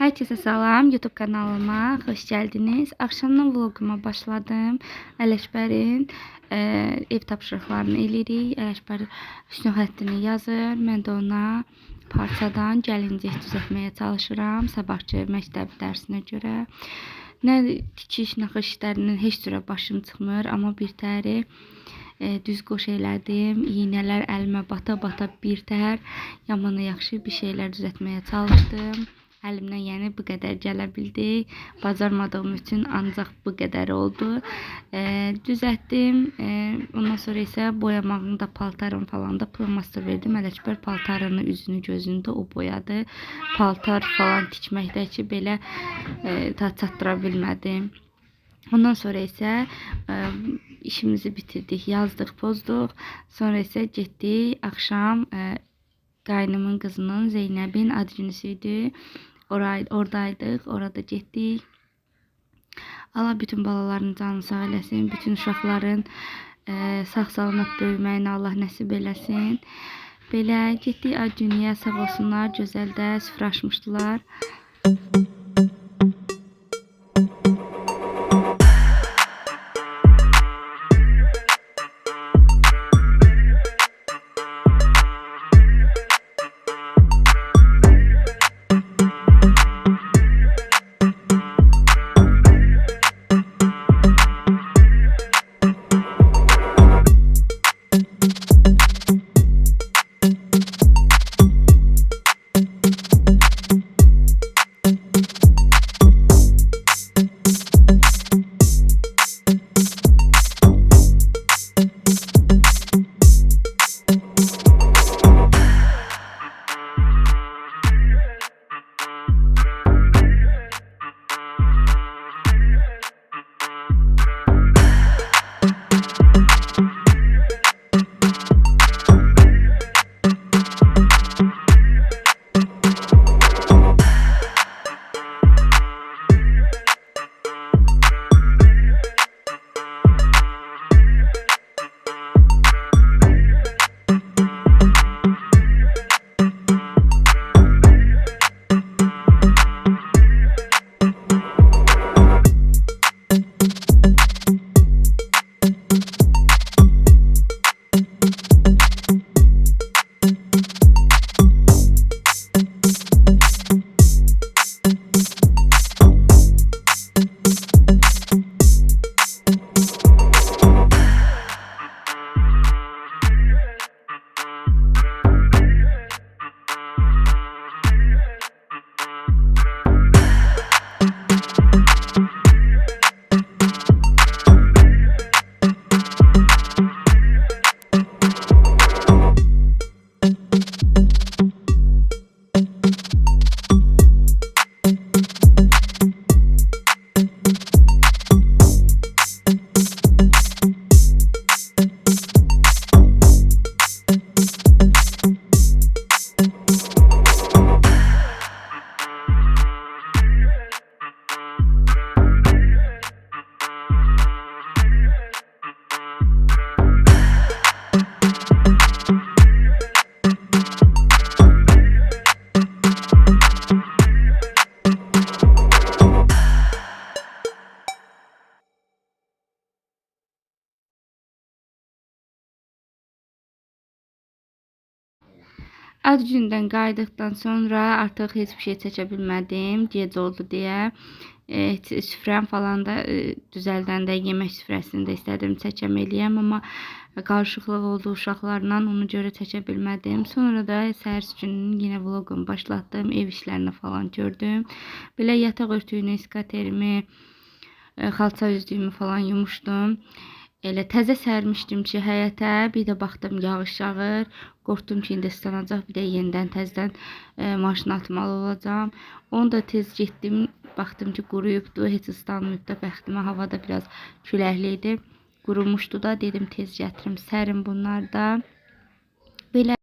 Herkese salam YouTube kanalıma hoş geldiniz. Akşamdan vloguma başladım. Ələşbərin e, ev tapşırıqlarını eləyirik. Ələşbər üstünxəttini yazır. Mən də ona parçadan gəlincik düzəltməyə çalışıram. Sabahçı məktəb dərsinə görə. Nə tikiş, naxış işlərindən heç cürə başım çıxmır, amma bir təri e, düz qoş elədim. İynələr əlimə bata-bata bir tər yamana yaxşı bir şeylər düzəltməyə çalışdım. Əlimdən yəni bu qədər gələ bildi. Bacarmadığım üçün ancaq bu qədər oldu. E, düzəltdim. E, ondan sonra isə boyamağını da paltarım falan da pılmastır verdim. Ələkbər paltarını, üzünü, gözünü də o boyadı. Paltar falan tikməkdə ki belə e, tat çatdıra bilmədim. Ondan sonra isə e, işimizi bitirdik, yazdıq, pozduq. Sonra isə getdik axşam e, qaynımın qızının Zeynəbin ad günüsüydü. Oray, oradaydık, orada getdik. Allah bütün balaların canını sağ eləsin, bütün uşaqların e, sağ-salamat böyüməyini Allah nəsib eləsin. Belə getdik ad günüyə sağ olsunlar, gözəl də süfrə açmışdılar. Ad gündən qayıtdıqdan sonra artıq heç bir şey çəkə bilmədim. Gec oldu deyə. E, süfrəm falan da e, düzəldəndə yemək süfrəsini də istədim çəkəm eləyəm, amma qarışıqlıq oldu uşaqlarla, ona görə çəkə bilmədim. Sonra da səhər günün yenə vloqumu başlatdım, ev işlərini falan gördüm. Belə yataq örtüyünü, skaterimi, e, xalça üzdüyümü falan yumuşdum. Elə təzə sərmişdim ki, həyətə, bir də baxdım yağış yağır. Qorxdum ki, indi ıslanacaq, bir də yenidən təzədən e, maşına atmalı olacağam. Onu da tez getdim, baxdım ki, quruyubdu, heç ıslanmayıb da, bəxtimə havada biraz küləkli idi. Qurumuşdu da, dedim tez gətirim, sərin bunlar da. Belə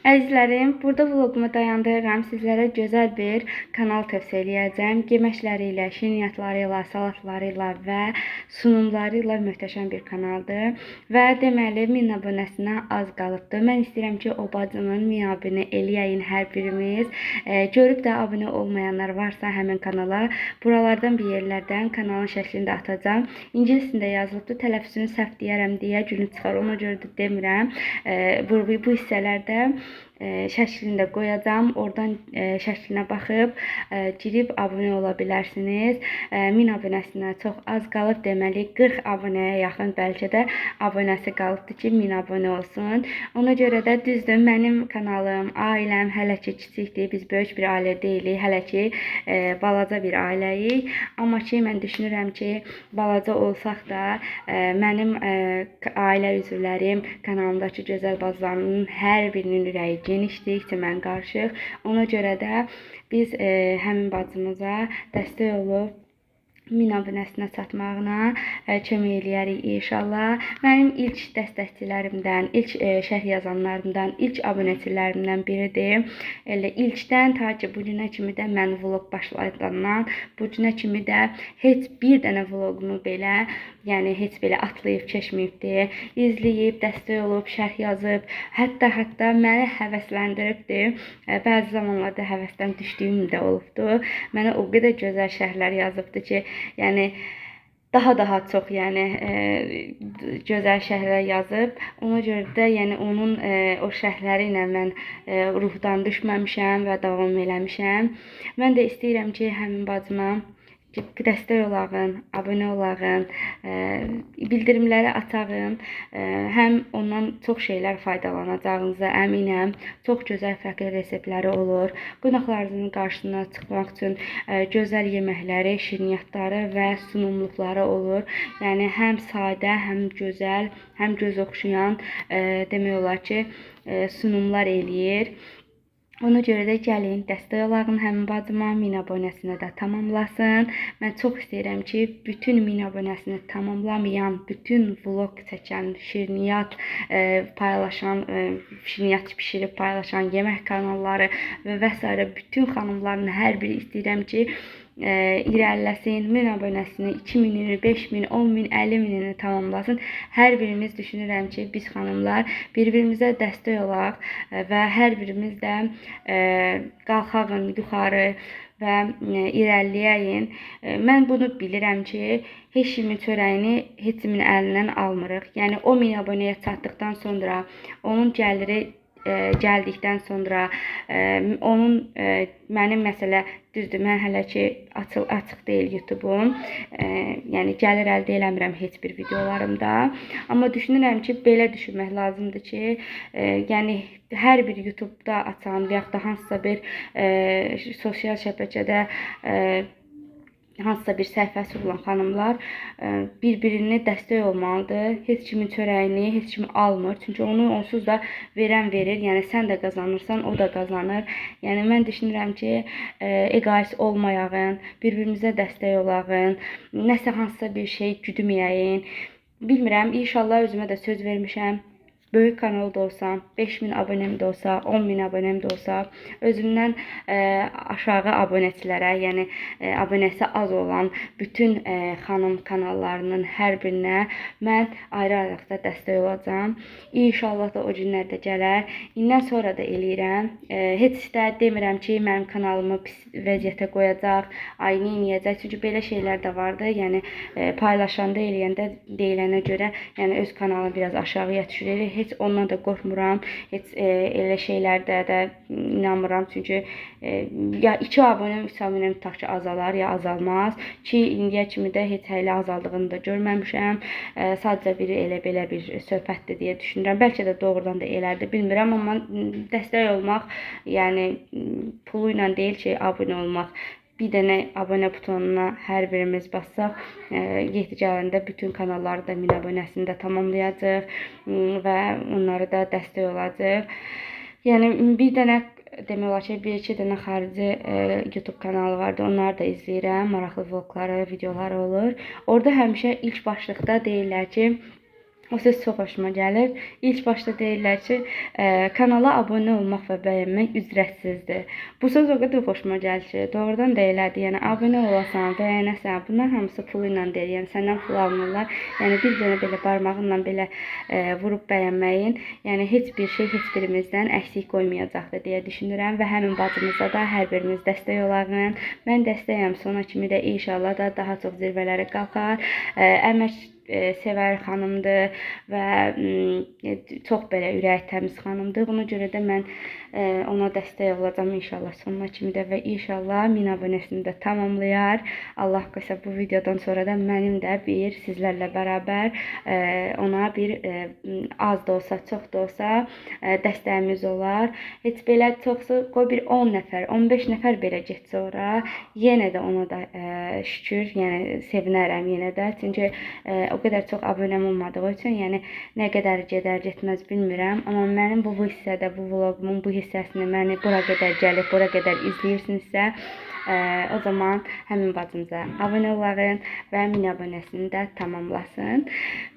Əzizlərim, burada vloqumu dayandırıram. Sizlərə gözəl bir kanal tövsiyə edəcəm. Yeməkləri ilə, şirniyyatları ilə, salatları ilə və sunumları ilə möhtəşəm bir kanaldır. Və deməli 1000 abunəsinə az qalıbdır. Mən istəyirəm ki, o bacının 1000 abunə eləyəyin hər birimiz. E, görüb də abunə olmayanlar varsa həmin kanala buralardan bir yerlərdən kanalın şəklində atacağam. İngiliscə yazılıbdır. Tələffüzünü səhv deyərəm deyə günü çıxar. Ona görə də demirəm. E, bu bu hissələrdə şəklində qoyacağam. Oradan e, şəklinə baxıb e, girib abunə ola bilərsiniz. E, 1000 abunəsinə çox az qalıb, deməli 40 abunəyə yaxın bəlkə də abunəsi qalıbdı ki, 1000 abunə olsun. Ona görə də düzdür, mənim kanalım, ailəm hələ ki kiçikdir. Biz böyük bir ailə deyilik, hələ ki e, balaca bir ailəyik. Amma ki mən düşünürəm ki, balaca olsaq da e, mənim e, ailə üzvlərim, kanalımdakı gözəl bacılarımın hər birinin ürəyi genişdir, mən qarışıq. Ona görə də biz e, həmin bacımıza dəstək olub 1000 abunəsinə çatmağına e, kömək eləyərik inşallah. Mənim ilk dəstəkçilərimdən, ilk e, şərh yazanlarımdan, ilk abunəçilərimdən biridir. Elə ilkdən ta ki bu günə kimi də mən vloq başlayandan bu günə kimi də heç bir dənə vloqumu belə, yəni heç belə atlayıb keçməyibdi. İzləyib, dəstək olub, şərh yazıb, hətta hətta məni həvəsləndiribdi. E, Bəzi zamanlarda həvəsdən düşdüyüm də olubdu. Mənə o qədər gözəl şərhlər yazıbdı ki, yəni daha daha çox yəni e, gözəl şərhlər yazıb. Ona görə də yəni onun e, o şərhləri ilə mən e, ruhdan düşməmişəm və davam eləmişəm. Mən də istəyirəm ki, həmin bacıma dəstək olağın, abunə olağın, e, bildirimləri açağın. E, həm ondan çox şeylər faydalanacağınıza əminəm. Çox gözəl fərqli reseptləri olur. Qonaqlarınızın qarşısına çıxmaq üçün e, gözəl yeməkləri, şirniyyatları və sunumluqları olur. Yəni həm sadə, həm gözəl, həm göz oxşayan demək olar ki, sunumlar eləyir. Ona görə də gəlin dəstək olağın həmin bacıma 1000 abunəsinə də tamamlasın. Mən çox istəyirəm ki, bütün 1000 abunəsini tamamlamayan, bütün vloq çəkən, şirniyyat e, paylaşan, e, şirniyyat bişirib paylaşan yemək kanalları və və bütün xanımların hər biri istəyirəm ki, e, irəliləsin, 1000 abunəsini, 2000-ini, 5000, 10000, 50000-ini tamamlasın. Hər birimiz düşünürəm ki, biz xanımlar bir-birimizə dəstək olaq e, və hər birimiz də e, qalxağın yuxarı və e, irəliləyəyin. E, mən bunu bilirəm ki, heç kimin çörəyini heç kimin əlindən almırıq. Yəni o 1000 abunəyə çatdıqdan sonra onun gəliri e, gəldikdən sonra e, onun e, mənim məsələ düzdür, mən hələ ki açıl açıq deyil YouTube-um. E, yəni gəlir əldə eləmirəm heç bir videolarımda. Amma düşünürəm ki, belə düşünmək lazımdır ki, e, yəni hər bir YouTube-da açan və da hansısa bir e, sosial şəbəkədə e, hansısa bir səhifəsi olan xanımlar e, bir-birinə dəstək olmalıdır. Heç kimin çörəyini heç kim almır. Çünki onu onsuz da verən verir. Yəni sən də qazanırsan, o da qazanır. Yəni mən düşünürəm ki, egoist olmayağın, bir-birimizə dəstək olağın, nəsə hansısa bir şey güdməyəyin. Bilmirəm, inşallah özümə də söz vermişəm. Böyük kanal da olsam, 5000 abonem də olsa, 10000 abonem də olsa, özümdən e, aşağı abunəçilərə, yəni e, abunəsi az olan bütün e, xanım kanallarının hər birinə mən ayrı-ayrılıqda dəstək olacağam. İnşallah da o günlər də gələr. İndən sonra da eləyirəm. E, heç də demirəm ki, mənim kanalımı pis vəziyyətə qoyacaq, ay neyniyəcək. Çünki belə şeylər də vardı. Yəni e, paylaşanda, eləyəndə deyilənə görə, yəni öz kanalını biraz aşağıya düşürür heç ondan da qorxmuram. Heç e, elə şeylərdə də inanmıram. Çünki e, ya 2 abunəm, 3 abunəm tutaq azalar, ya azalmaz. Ki indiyə kimi də heç hələ azaldığını da görməmişəm. E, sadəcə biri elə belə bir söhbətdir deyə düşünürəm. Bəlkə də doğrudan da elədir, bilmirəm, amma dəstək olmaq, yəni pulu ilə deyil ki, abunə olmaq bir dənə abunə butonuna hər birimiz bassaq, e, yetki gələndə bütün kanalları da 1000 abunəsini də tamamlayacaq və onları da dəstək olacaq. Yəni bir dənə demək olar ki, bir iki dənə xarici e, YouTube kanalı vardı. Onları da izləyirəm. Maraqlı vloqları, videoları olur. Orada həmişə ilk başlıqda deyirlər ki, O söz çox xoşuma gəlir. İlk başda deyirlər ki, e, kanala abunə olmaq və bəyənmək ücrətsizdir. Bu söz o qədər xoşuma gəlir ki, doğrudan da elədir. Yəni abunə olasan, bəyənəsən, bunlar hamısı pulu ilə deyil. Yəni səndən pul almırlar. Yəni bir dənə belə barmağınla belə e, vurub bəyənməyin, yəni heç bir şey heç birimizdən əksik qoymayacaqdır deyə düşünürəm və həmin bacımıza da hər birimiz dəstək olalım. Mən dəstəyəm. Sona kimi də inşallah da daha çox zirvələrə qalxar. E, əmək e, sevər xanımdır və m, çox belə ürək təmiz xanımdır. Buna görə də mən e, ona dəstək olacağam inşallah sonuna kimi də və inşallah 1000 abunəsini də tamamlayar. Allah qoysa bu videodan sonra da mənim də bir sizlərlə bərabər e, ona bir e, az da olsa, çox da olsa e, dəstəyimiz olar. Heç belə çoxsa qoy bir 10 nəfər, 15 nəfər belə getsə ora, yenə də ona da şükür, yəni sevinərəm yenə də. Çünki o qədər çox abunəm olmadığı üçün, yəni nə qədər gedər, getməz bilmirəm, amma mənim bu hissədə, bu vloqumun bu hissəsini məni bura qədər gəlib, bura qədər izləyirsinizsə, e, o zaman həmin bacımıza abunə oların və 1000 abunəsini də tamamlasın.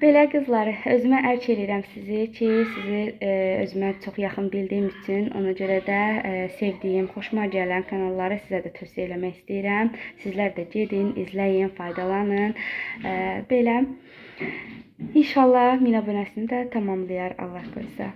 Belə qızlar, özümə ərk eləyirəm sizi ki, sizi e, özümə çox yaxın bildiyim üçün, ona görə də e, sevdiyim, xoşuma gələn kanalları sizə də tövsiyə eləmək istəyirəm. Sizlər də gedin, izləyin, faydalanın. E, belə İnşallah 1000 abunəsini də tamamlayar Allah qoysa.